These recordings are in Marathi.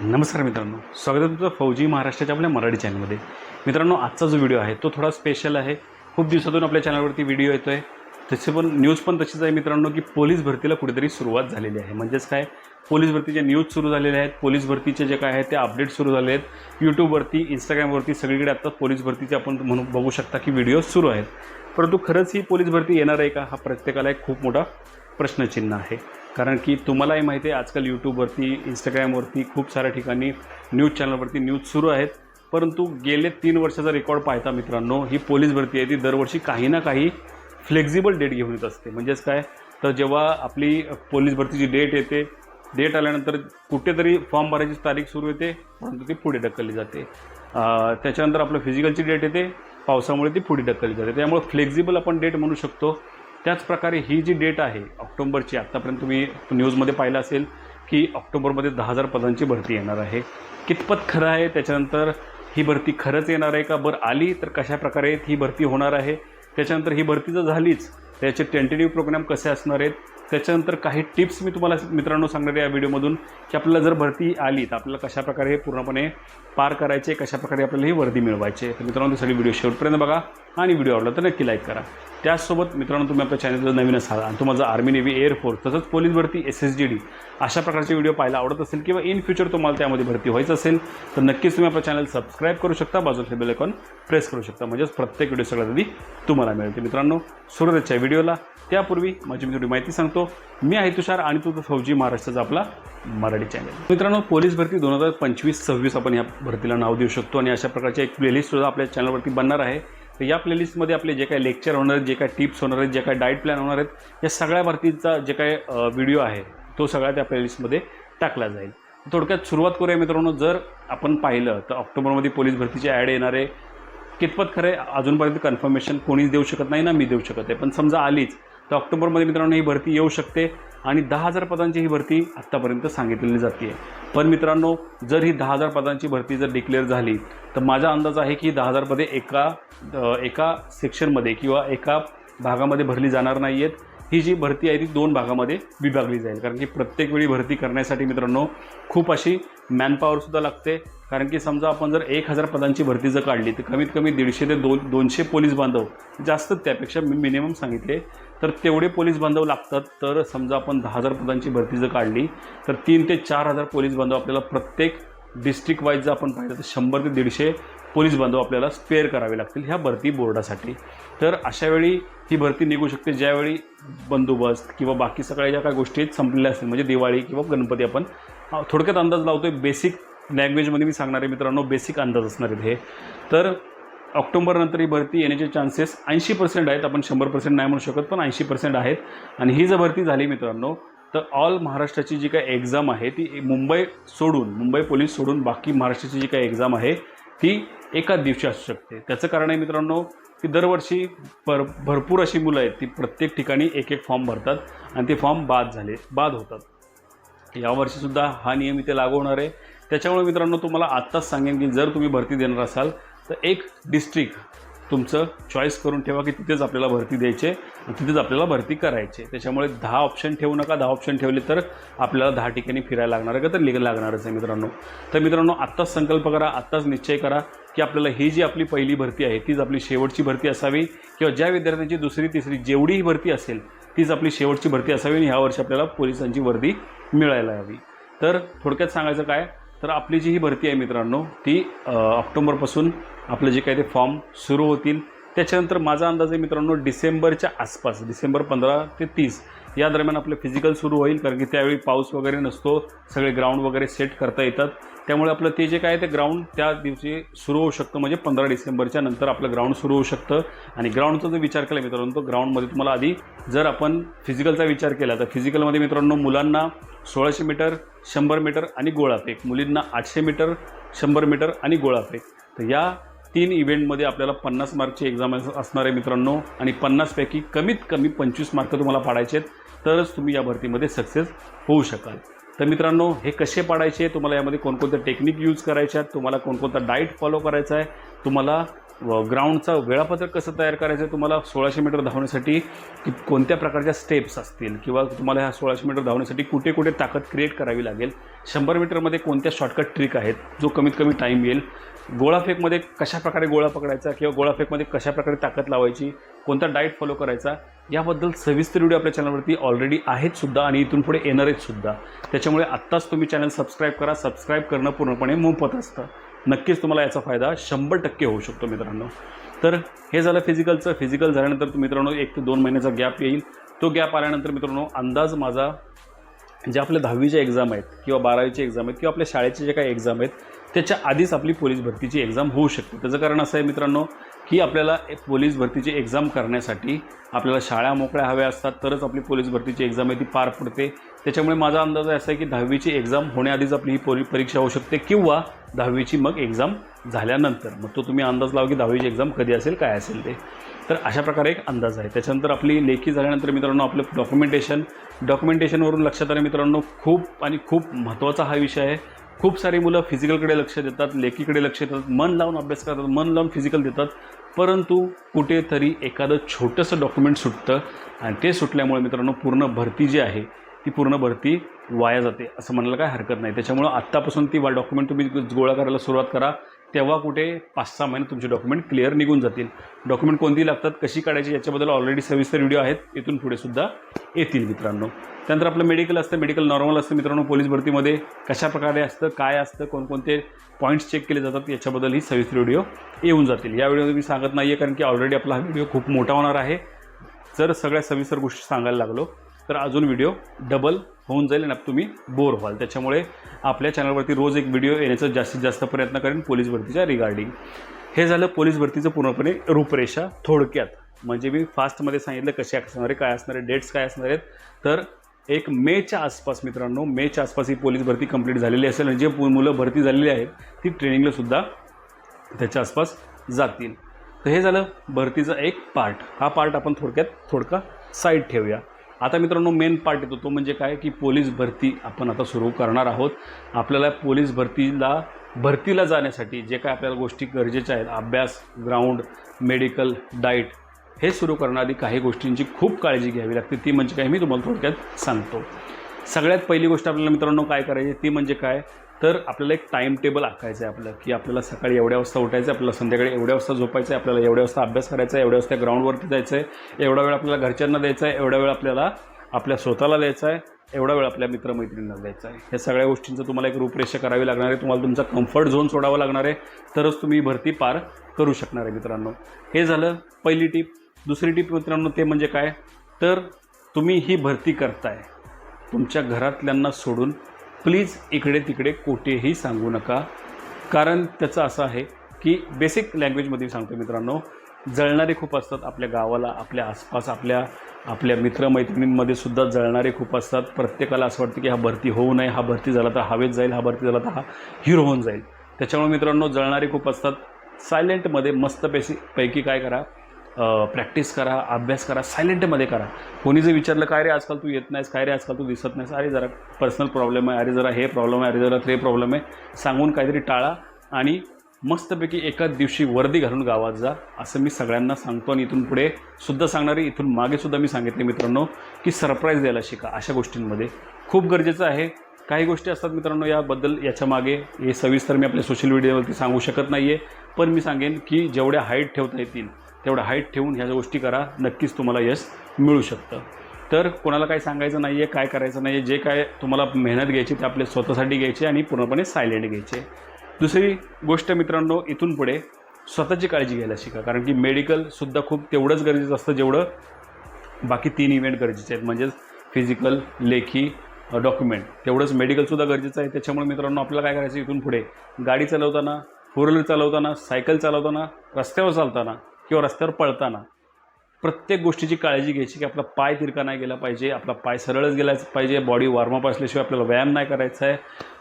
नमस्कार मित्रांनो स्वागत आहे तुमचं फौजी महाराष्ट्राच्या आपल्या मराठी चॅनलमध्ये. मित्रांनो आजचा जो व्हिडिओ आहे तो थोडा स्पेशल आहे. खूप दिवसातून आपल्या चॅनलवरती व्हिडिओ येतो आहे तसे पण न्यूज पण तशीच आहे मित्रांनो की पोलीस भरतीला कुठेतरी सुरुवात झालेली आहे. म्हणजेच काय? पोलीस भरतीचे न्यूज सुरू झालेले आहेत. पोलीस भरतीचे जे काय आहे ते अपडेट सुरू झाले आहेत. यूट्यूबवरती इंस्टाग्रामवरती सगळीकडे आता पोलीस भरतीचे आपण म्हणून बघू शकता की व्हिडिओ सुरू आहेत. परंतु खरंच ही पोलीस भरती येणार आहे का? हा प्रत्येकाला एक खूप मोठा प्रश्नचिन्ह आहे. कारण की तुम्हालाही माहिती आहे आजकाल यूट्यूबवरती इंस्टाग्रामवरती खूप साऱ्या ठिकाणी न्यूज चॅनलवरती न्यूज सुरू आहेत. परंतु गेले तीन वर्षाचा रेकॉर्ड पाहता मित्रांनो ही पोलीस भरती आहे ती दरवर्षी काही ना काही फ्लेक्झिबल डेट घेऊन येत असते. म्हणजेच काय? तर जेव्हा आपली पोलीस भरतीची डेट येते डेट आल्यानंतर कुठेतरी फॉर्म भरायची तारीख सुरू येते परंतु ती पुढे ढकलली जाते. त्याच्यानंतर आपलं फिजिकलची डेट येते पावसामुळे ती पुढे ढकलली जाते. त्यामुळे फ्लेक्झिबल आपण डेट म्हणू शकतो. त्याचप्रकारे ही जी डेट आहे ऑक्टोंबरची आत्तापर्यंत तुम्ही न्यूजमध्ये पाहिलं असेल की ऑक्टोबरमध्ये दहा हजार पदांची भरती येणार आहे. कितपत खरं आहे? त्याच्यानंतर ही भरती खरंच येणार आहे का? बरं आली तर कशा प्रकारे ही भरती होणार आहे? त्याच्यानंतर ही भरती जर झालीच त्याचे टेंटेटिव्ह प्रोग्राम कसे असणार आहेत? त्याच्यानंतर काही टिप्स मी तुम्हाला मित्रांनो सांगणार आहे या व्हिडिओमधून की आपल्याला जर भरती आली तर आपल्याला कशाप्रकारे हे पूर्णपणे पार करायचे कशाप्रकारे आपल्याला ही वर्दी मिळवायची तर मित्रांनो सगळी व्हिडिओ शेवटपर्यंत बघा आणि व्हिडिओ आवडला तर नक्की लाईक करा. त्याचसोबत मित्रांनो तुम्ही आपल्या चॅनलवर नवीन असाल आणि तुम्हाला आर्मी नेव्ही एअरफोर्स तसंच पोलीस भरती एस एस जी डी अशा प्रकारचे व्हिडिओ पाहायला आवडत असेल किंवा इन फ्युचर तुम्हाला त्यामध्ये भरती व्हायचं असेल तर नक्कीच तुम्ही आपलं चॅनल सबस्क्राईब करू शकता. बाजूला बेल आयकॉन प्रेस करू शकता. म्हणजेच प्रत्येक व्हिडिओ सगळ्यात आधी तुम्हाला मिळते. मित्रांनो सुरुवातीच्या व्हिडिओला त्यापूर्वी माझी मी थोडी माहिती सांगतो. मी आहे तुषार आणि तुझं फौजी महाराष्ट्राचा आपला मराठी चॅनल मित्रांनो पोलीस भरती दोन हजार पंचवीस सव्वीस आपण या भरतीला नाव देऊ शकतो आणि अशा प्रकारची एक प्लेलिस्टसुद्धा आपल्या चॅनलवरती बनणार आहे. तर या प्लेलिस्टमध्ये आपले जे काही लेक्चर होणार आहेत जे काही टिप्स होणार आहेत जे काही डाएट प्लॅन होणार आहेत या सगळ्या भरतीचा जे काही व्हिडिओ आहे तो सगळा त्या प्लेलिस्टमध्ये टाकला जाईल. थोडक्यात सुरुवात करूया मित्रांनो. जर आपण पाहिलं तर ऑक्टोबरमध्ये पोलीस भरतीची ॲड येणार आहे. कितपत खरं अजूनपर्यंत कन्फर्मेशन कोणीच देऊ शकत नाही ना मी देऊ शकत आहे. पण समजा आलीच तर ऑक्टोबरमध्ये मित्रांनो ही भरती येऊ शकते आणि दहा हजार पदांची ही भरती आत्तापर्यंत सांगितलेली जाते. पण मित्रांनो जर ही दहा हजार पदांची भरती जर डिक्लेअर झाली तर माझा अंदाज आहे की दहा हजार पदे एका एका सेक्शनमध्ये किंवा एका भागामध्ये भरली जाणार नाही आहेत ही जी भरती आहे ती दोन भागामध्ये विभागली जाईल. कारण की प्रत्येक वेळी भरती करण्यासाठी मित्रांनो खूप अशी मॅनपॉवरसुद्धा लागते. कारण की समजा आपण जर एक हजार पदांची भरती जर काढली तर कमीत कमी दीडशे ते दोन दोनशे पोलीस बांधव जास्तच त्यापेक्षा मी मिनिमम सांगितले तर तेवढे पोलीस बांधव लागतात. तर समजा आपण दहा हजार पदांची भरती जर काढली तर तीन ते चार हजार पोलीस बांधव आपल्याला प्रत्येक डिस्ट्रिक्ट वाईज जर आपण पाहिलं तर शंभर ते दीडशे पोलीस बांधव आपल्याला स्पेअर करावे लागतील ह्या भरती बोर्डासाठी. तर अशा वेळी ही भरती निघू शकते ज्यावेळी बंदोबस्त किंवा बाकी सगळ्या ज्या काही गोष्टी संपलेल्या असतील म्हणजे दिवाळी किंवा गणपती आपण थोडक्यात अंदाज लावतोय बेसिक लँग्वेजमध्ये मी सांगणार आहे मित्रांनो बेसिक अंदाज असणार आहेत हे. तर ऑक्टोबरनंतर ही भरती येण्याचे चान्सेस ऐंशी पर्सेंट आहेत. आपण शंभर पर्सेंट नाही म्हणू शकत पण ऐंशी पर्सेंट आहेत. आणि ही जर भरती झाली मित्रांनो तर ऑल महाराष्ट्राची जी काही एक्झाम आहे ती मुंबई सोडून मुंबई पोलीस सोडून बाकी महाराष्ट्राची जी काही एक्झाम आहे ती एकाच दिवशी असू शकते. त्याचं कारण आहे मित्रांनो की दरवर्षी भर भरपूर अशी मुलं आहेत ती प्रत्येक ठिकाणी एक एक फॉर्म भरतात आणि ते फॉर्म बाद झाले बाद होतात. यावर्षीसुद्धा हा नियम इथे लागू होणार आहे. त्याच्यामुळे मित्रांनो तुम्हाला आत्ताच सांगेन की जर तुम्ही भरती देणार असाल तर एक डिस्ट्रिक्ट तुमचं चॉईस करून ठेवा की तिथेच आपल्याला भरती द्यायचे तिथेच आपल्याला भरती करायचे. त्याच्यामुळे दहा ऑप्शन ठेवू नका. दहा ऑप्शन ठेवले तर आपल्याला दहा ठिकाणी फिरायला लागणार आहे का? तर लिग लागणारच आहे मित्रांनो. तर मित्रांनो आत्ताच संकल्प करा आत्ताच निश्चय करा की आपल्याला ही जी आपली पहिली भरती आहे तीच आपली शेवटची भरती असावी किंवा ज्या विद्यार्थ्यांची दुसरी तिसरी जेवढीही भरती असेल तीच आपली शेवटची भरती असावी आणि ह्या वर्षी आपल्याला पोलिसांची वर्दी मिळायला हवी. तर थोडक्यात सांगायचं काय? तर आपली जी ही भरती आहे मित्रांनो ती ऑक्टोंबरपासून ऑक्टोबरपासून आपलं जे काही ते फॉर्म सुरू होतील. त्याच्यानंतर माझा अंदाज आहे मित्रांनो डिसेंबरच्या आसपास डिसेंबर पंधरा ते तीस या दरम्यान आपलं फिजिकल सुरू होईल कारण की त्यावेळी पाऊस वगैरे नसतो सगळे ग्राउंड वगैरे सेट करता येतात. त्यामुळे आपलं ते जे काय ते ग्राउंड त्या दिवशी सुरू होऊ शकतं म्हणजे पंधरा डिसेंबरच्या नंतर आपलं ग्राउंड सुरू होऊ शकतं. आणि ग्राउंडचा जर विचार केला मित्रांनो तो ग्राउंडमध्ये तुम्हाला आधी जर आपण फिजिकलचा विचार केला तर फिजिकलमध्ये मित्रांनो मुलांना सोळाशे मीटर शंभर मीटर आणि गोळाफेक मुलींना आठशे मीटर शंभर मीटर आणि गोळाफेक तर या तीन इव्हेंटमध्ये आपल्याला पन्नास मार्कची एक्झाम असणार आहे मित्रांनो. आणि पन्नासपैकी कमीत कमी पंचवीस मार्क तुम्हाला पाडायचे आहेत. तरच तुम्ही या भरतीमध्ये सक्सेस होऊ शकाल. तर मित्रांनो हे कसे पाडायचे? तुम्हाला यामध्ये कोणकोणत्या टेक्निक यूज करायच्या आहेत? तुम्हाला कोणकोणता डाएट फॉलो करायचा आहे? तुम्हाला ग्राउंडचा वेळापत्रक कसं तयार करायचं आहे? तुम्हाला सोळाशे मीटर धावण्यासाठी कोणत्या प्रकारच्या स्टेप्स असतील? किंवा तुम्हाला ह्या सोळाशे मीटर धावण्यासाठी कुठे कुठे ताकद क्रिएट करावी लागेल? शंभर मीटरमध्ये कोणत्या शॉर्टकट ट्रिक आहेत? जो कमीत कमी टाईम येईल. गोळाफेकमध्ये कशा प्रकारे गोळा पकडायचा? किंवा गोळाफेकमध्ये कशा प्रकारे ताकद लावायची? कोणता डाएट फॉलो करायचा याबद्दल सविस्तर व्हिडिओ आपल्या चॅनलवरती ऑलरेडी आहेत सुद्धा आणि इथून पुढे येणार आहेत सुद्धा. त्याच्यामुळे आत्ताच तुम्ही चॅनल सबस्क्राईब करा. सबस्क्राईब करणं पूर्णपणे मोफत असतं. नक्कीच तुम्हाला याचा फायदा शंभर टक्के होऊ शकतो मित्रांनो. तर हे झालं फिजिकलचं फिजिकल झाल्यानंतर तुम्ही मित्रांनो एक ते दोन महिन्याचा गॅप येईल. तो गॅप आल्यानंतर मित्रांनो अंदाज माझा जे आपल्या दहावीच्या एक्झाम आहेत किंवा बारावीचे एक्झाम आहेत किंवा आपल्या शाळेचे जे काही एक्झाम आहेत त्याच्या आधीच आपली पोलीस भरतीची एक्झाम होऊ शकते. त्याचं कारण असं आहे मित्रांनो की आपल्याला एक पोलीस भरतीची एक्झाम करण्यासाठी आपल्याला शाळा मोकळ्या हव्या असतात तरच आपली पोलीस भरतीची एक्झाम आहे ती पार पडते. त्याच्यामुळे माझा अंदाज असा आहे की दहावीची एक्झाम होण्याआधीच आपली ही पोली परीक्षा होऊ शकते किंवा दहावीची मग एक्झाम झाल्यानंतर. मग तो तुम्ही अंदाज लावा की दहावीची एक्झाम कधी असेल काय असेल ते. तर अशा प्रकारे एक अंदाज आहे. त्याच्यानंतर आपली लेखी झाल्यानंतर मित्रांनो आपलं डॉक्युमेंटेशन डॉक्युमेंटेशनवरून लक्षात आलं मित्रांनो खूप आणि खूप महत्त्वाचा हा विषय आहे. खूप सारी मुलं फिजिकलकडे लक्ष देतात लेखीकडे लक्ष देतात मन लावून अभ्यास करतात मन लावून फिजिकल देतात. परंतु कुठेतरी एखादं छोटंसं डॉक्युमेंट सुटतं आणि ते सुटल्यामुळे मित्रांनो पूर्ण भरती जी आहे ती पूर्ण भरती वाया जाते असं म्हणायला काय हरकत नाही. त्याच्यामुळं आत्तापासून ती वा डॉक्युमेंट तुम्ही गोळा करायला सुरुवात करा. तेव्हा कुठे पाच सहा महिने तुमचे डॉक्युमेंट क्लिअर निघून जातील. डॉक्युमेंट कोणती लागतात कशी काढायची याच्याबद्दल ऑलरेडी सविस्तर व्हिडिओ आहेत इथून पुढे सुद्धा येतील मित्रांनो. त्यानंतर आपलं मेडिकल असतं मेडिकल नॉर्मल असतं मित्रांनो पोलीस भरतीमध्ये कशा प्रकारे असतं काय असतं कोणकोणते पॉईंट्स चेक केले जातात याच्याबद्दल ही सविस्तर व्हिडिओ येऊन जातील. या व्हिडिओ मी सांगत नाही आहे कारण की ऑलरेडी आपला हा व्हिडिओ खूप मोठा होणार आहे. जर सगळ्या सविस्तर गोष्टी सांगायला लागलो तर अजून व्हिडिओ डबल होऊन जाईल आणि तुम्ही बोर व्हाल. त्याच्यामुळे आपल्या चॅनलवरती रोज एक व्हिडिओ येण्याचा जास्तीत जास्त प्रयत्न करेन पोलीस भरतीच्या रिगार्डिंग हे झालं पोलीस भरतीचं पूर्णपणे रूपरेषा थोडक्यात. म्हणजे मी फास्टमध्ये सांगितलं कसे असणार आहे काय असणार आहे डेट्स काय असणार आहेत. तर एक मेच्या आसपास मित्रांनो मेच्या आसपास ही पोलीस भरती कंप्लीट झालेली असेल आणि जे पु- मुलं भरती झालेली आहेत ती ट्रेनिंगलासुद्धा त्याच्या आसपास जातील. तर हे झालं भरतीचा एक पार्ट हा पार्ट आपण थोडक्यात थोडका साईड ठेवूया. आता मित्रांनो मेन पार्ट येतो तो म्हणजे काय की पोलीस भरती आपण आता सुरू करणार आहोत. आपल्याला पोलीस भरतीला भरतीला जाण्यासाठी जे काय आपल्याला गोष्टी गरजेच्या आहेत अभ्यास ग्राउंड मेडिकल डाईट हे सुरू करण्याआधी काही गोष्टींची खूप काळजी घ्यावी लागते. ती म्हणजे काय मी तुम्हाला थोडक्यात सांगतो. सगळ्यात पहिली गोष्ट आपल्याला मित्रांनो काय करायची ती म्हणजे काय? तर आपल्याला एक टाईम टेबल आखायचं आहे आपलं की आपल्याला सकाळी एवढ्या वाजता उठायचं आहे आपल्याला संध्याकाळी एवढ्या वाजता झोपायचं आहे आपल्याला एवढ्या वाजता अभ्यास करायचा आहे एवढ्या वाजता ग्राउंडवरती जायचं आहे एवढा वेळ आपल्याला घरच्यांना द्यायचा आहे एवढा वेळ आपल्याला आपल्या स्वतःला द्यायचा आहे एवढा वेळ आपल्या मित्रमैत्रिणींना द्यायचा आहे. या सगळ्या गोष्टींचं तुम्हाला एक रूपरेषा करावी लागणार आहे तुम्हाला तुमचा कम्फर्ट झोन सोडावा लागणार आहे तरच तुम्ही भरती पार करू शकणार आहे मित्रांनो. हे झालं पहिली टीप दुसरी टीप मित्रांनो ते म्हणजे काय? तर तुम्ही ही भरती करताय. तुमच्या घरातल्यांना सोडून प्लीज इकडे तिकडे कुठेही सांगू नका. कारण त्याचं असं आहे की बेसिक लँग्वेजमध्ये सांगतो मित्रांनो जळणारे खूप असतात आपल्या गावाला आपल्या आसपास आपल्या आपल्या मित्रमैत्रिणींमध्ये सुद्धा जळणारे खूप असतात. प्रत्येकाला असं वाटतं की हा भरती होऊ नये हा भरती झाला तर हवेत जाईल हा भरती झाला तर हा हिरो होऊन जाईल. त्याच्यामुळे मित्रांनो जळणारे खूप असतात. सायलेंटमध्ये मस्तपैकी पैकी काय करा प्रॅक्टिस करा अभ्यास करा सायलेंटमध्ये करा. कोणी जर विचारलं काय रे आजकाल तू येत नाहीस? काय रे आजकाल तू दिसत नाहीस? अरे जरा पर्सनल प्रॉब्लेम आहे अरे जरा हे प्रॉब्लेम आहे अरे जरा ते प्रॉब्लेम आहे. सांगून काहीतरी टाळा आणि मस्तपैकी एकाच दिवशी वर्दी घालून गावात जा असं मी सगळ्यांना सांगतो आणि इथून पुढे सुद्धा सांगणार आहे इथून मागेसुद्धा मी सांगितले मित्रांनो की सरप्राईज द्यायला शिका अशा गोष्टींमध्ये. खूप गरजेचं आहे. काही गोष्टी असतात मित्रांनो याबद्दल याच्या मागे हे सविस्तर मी आपल्या सोशल मीडियावरती सांगू शकत नाही आहे पण मी सांगेन की जेवढ्या हाईट ठेवता येतील तेवढं हाईट ठेवून ह्या गोष्टी करा. नक्कीच तुम्हाला यश मिळू शकतं. तर कोणाला काही सांगायचं नाही आहे काय करायचं नाही आहे जे काय तुम्हाला मेहनत घ्यायची ते आपल्या स्वतःसाठी घ्यायची आणि पूर्णपणे सायलेंट घ्यायचे दुसरी गोष्ट मित्रांनो इथून पुढे स्वतःची काळजी घ्यायला शिका. कारण की मेडिकलसुद्धा खूप तेवढंच गरजेचं असतं जेवढं बाकी तीन इव्हेंट गरजेचे आहेत. म्हणजेच फिजिकल लेखी डॉक्युमेंट तेवढंच मेडिकलसुद्धा गरजेचं आहे. त्याच्यामुळे मित्रांनो आपल्याला काय करायचं इथून पुढे गाडी चालवताना फोर व्हीलर चालवताना सायकल चालवताना रस्त्यावर चालताना किंवा रस्त्यावर पळताना प्रत्येक गोष्टीची काळजी घ्यायची की आपला पाय तिरका नाही गेला पाहिजे आपला पाय सरळच गेलाच पाहिजे बॉडी वॉर्मअप असल्याशिवाय आपल्याला व्यायाम नाही करायचा आहे.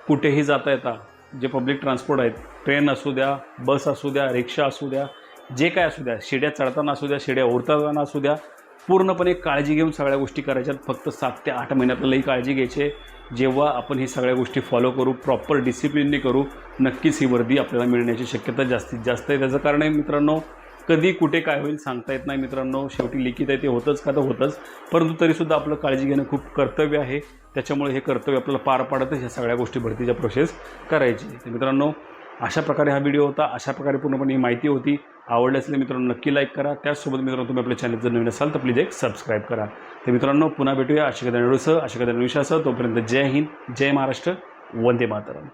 कुठेही जाता येता जे पब्लिक ट्रान्सपोर्ट आहेत ट्रेन असू द्या बस असू द्या रिक्षा असू द्या जे काय असू द्या शिड्या चढताना असू द्या शिड्या ओरताना असू द्या पूर्णपणे काळजी घेऊन सगळ्या गोष्टी करायच्यात फक्त सात ते आठ महिन्यात आपल्याला ही काळजी घ्यायची आहे. जेव्हा आपण ही सगळ्या गोष्टी फॉलो करू प्रॉपर डिसिप्लिनने करू नक्कीच ही वर्दी आपल्याला मिळण्याची शक्यता जास्तीत जास्त आहे. त्याचं कारण आहे मित्रांनो कधी कुठे काय होईल सांगता येत नाही मित्रांनो. शेवटी लिखित आहे ते होतंच का तर होतंच. परंतु तरीसुद्धा आपलं काळजी घेणं खूप कर्तव्य आहे. त्याच्यामुळे हे कर्तव्य आपल्याला पार पाडतच ह्या सगळ्या गोष्टी भरतीच्या प्रोसेस करायची. तर मित्रांनो अशा प्रकारे हा व्हिडिओ होता. अशा प्रकारे पूर्णपणे ही माहिती होती. आवडली असेल मित्रांनो नक्की लाईक करा. त्याचसोबत मित्रांनो तुम्ही आपल्या चॅनल जर नवीन असाल तर प्लीज एक सबस्क्राईब करा. तर मित्रांनो पुन्हा भेटूया. अशिका दानडूसह अशिका दानविषयासह तोपर्यंत जय हिंद जय महाराष्ट्र. वंदे मातरम.